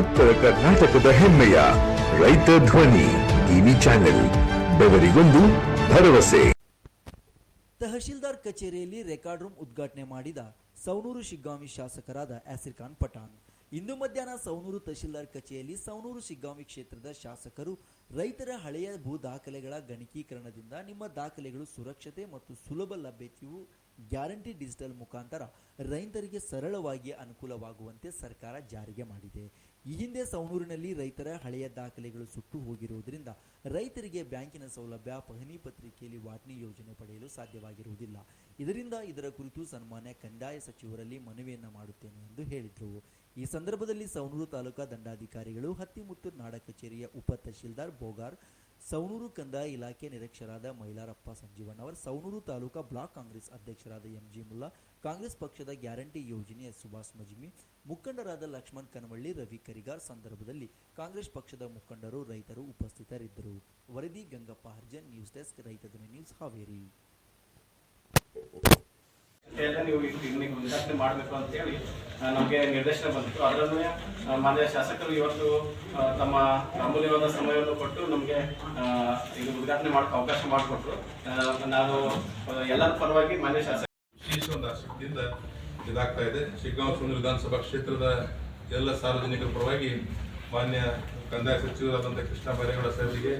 ಉತ್ತರ ಕರ್ನಾಟಕದ ಹೆಮ್ಮೆಯ ರೈತ ಧ್ವನಿ ಟಿವಿ ಚಾನೆಲ್, ಬೆವರಿಗೊಂದು ಭರವಸೆ. ತಹಶೀಲ್ದಾರ್ ಕಚೇರಿಯಲ್ಲಿ ರೆಕಾರ್ಡ್ ರೂಮ್ ಉದ್ಘಾಟನೆ ಮಾಡಿದ ಸೌನೂರು ಶಿಗ್ಗಾಂವಿ ಶಾಸಕರಾದ ಆಸಿರ್ ಖಾನ್ ಪಠಾಣ್. ಇಂದು ಮಧ್ಯಾಹ್ನ ಸೌನೂರು ತಹಶೀಲ್ದಾರ್ ಕಚೇರಿಯಲ್ಲಿ ಸೌನೂರು ಶಿಗ್ಗಾಂವಿ ಕ್ಷೇತ್ರದ ಶಾಸಕರು ರೈತರ ಹಳೆಯ ಭೂ ದಾಖಲೆಗಳ ಗಣಕೀಕರಣದಿಂದ ನಿಮ್ಮ ದಾಖಲೆಗಳು ಸುರಕ್ಷತೆ ಮತ್ತು ಸುಲಭ ಲಭ್ಯತೆಯು ಗ್ಯಾರಂಟಿ ಡಿಜಿಟಲ್ ಮುಖಾಂತರ ರೈತರಿಗೆ ಸರಳವಾಗಿ ಅನುಕೂಲವಾಗುವಂತೆ ಸರ್ಕಾರ ಜಾರಿಗೆ ಮಾಡಿದೆ. ಈ ಹಿಂದೆ ಸವನೂರಿನಲ್ಲಿ ರೈತರ ಹಳೆಯ ದಾಖಲೆಗಳು ಸುಟ್ಟು ಹೋಗಿರುವುದರಿಂದ ರೈತರಿಗೆ ಬ್ಯಾಂಕಿನ ಸೌಲಭ್ಯ, ಪಹಣಿ ಪತ್ರಿಕೆಯಲ್ಲಿ ವಾಟ್ನಿ ಯೋಜನೆ ಪಡೆಯಲು ಸಾಧ್ಯವಾಗಿರುವುದಿಲ್ಲ. ಇದರಿಂದ ಇದರ ಕುರಿತು ಸನ್ಮಾನ್ಯ ಕಂದಾಯ ಸಚಿವರಲ್ಲಿ ಮನವಿಯನ್ನು ಮಾಡುತ್ತೇನೆ ಎಂದು ಹೇಳಿದರು. ಈ ಸಂದರ್ಭದಲ್ಲಿ ಸೌನೂರು ತಾಲೂಕಾ ದಂಡಾಧಿಕಾರಿಗಳು ಹತ್ತಿಮುತ್ತು ನಾಡ ಕಚೇರಿಯ ಉಪ ತಹಶೀಲ್ದಾರ್ ಬೋಗಾರ್ ಸೌನೂರು ಕಂದಾಯ ಇಲಾಖೆ ನಿರೀಕ್ಷರಾದ ಮೈಲಾರಪ್ಪ ಸಂಜೀವಣ್ಣವರ್ ಸೌನೂರು ತಾಲೂಕಾ ಬ್ಲಾಕ್ ಕಾಂಗ್ರೆಸ್ ಅಧ್ಯಕ್ಷರಾದ ಎಂಜಿ ಮುಲ್ಲಾ, ಕಾಂಗ್ರೆಸ್ ಪಕ್ಷದ ಗ್ಯಾರಂಟಿ ಯೋಜನೆಯ ಸುಭಾಷ್ ಮಜ್ಮಿ, ಮುಖಂಡರಾದ ಲಕ್ಷ್ಮಣ್ ಕನವಳ್ಳಿ, ರವಿ ಕರಿಗಾರ್ ಸಂದರ್ಭದಲ್ಲಿ ಕಾಂಗ್ರೆಸ್ ಪಕ್ಷದ ಮುಖಂಡರು, ರೈತರು ಉಪಸ್ಥಿತರಿದ್ದರು. ವರದಿ ಗಂಗಪ್ಪ ಹರ್ಜನ್, ನ್ಯೂಸ್ ಡೆಸ್ಕ್, ರೈತ ಧ್ವನಿ ನ್ಯೂಸ್ ಹಾವೇರಿ. ಎಲ್ಲ ನೀವು ಇನ್ನೀಗ ಉದ್ಘಾಟನೆ ಮಾಡಬೇಕು ಅಂತ ಹೇಳಿ ನಮಗೆ ನಿರ್ದೇಶನ ಬಂದಿತ್ತು. ಅದರಲ್ಲೂ ಮಾನ್ಯ ಶಾಸಕರು ಇವತ್ತು ತಮ್ಮ ಅಮೂಲ್ಯವಾದ ಸಮಯವನ್ನು ಕೊಟ್ಟು ನಮಗೆ ಇದು ಉದ್ಘಾಟನೆ ಮಾಡೋಕೆ ಅವಕಾಶ ಮಾಡಿಕೊಟ್ರು. ನಾನು ಎಲ್ಲರ ಪರವಾಗಿ ಮಾನ್ಯ ಶಾಸಕ ಒಂದು ಇದಾಗ್ತಾ ಇದೆ. ಶಿಗ್ಗಾಂವ್ ಸುಂದರ ವಿಧಾನಸಭಾ ಕ್ಷೇತ್ರದ ಎಲ್ಲ ಸಾರ್ವಜನಿಕರ ಪರವಾಗಿ ಮಾನ್ಯ ಕಂದಾಯ ಸಚಿವರಾದಂಥ ಕೃಷ್ಣ ಬೈರೇಗೌಡ ಸಾಹೇಬರಿಗೆ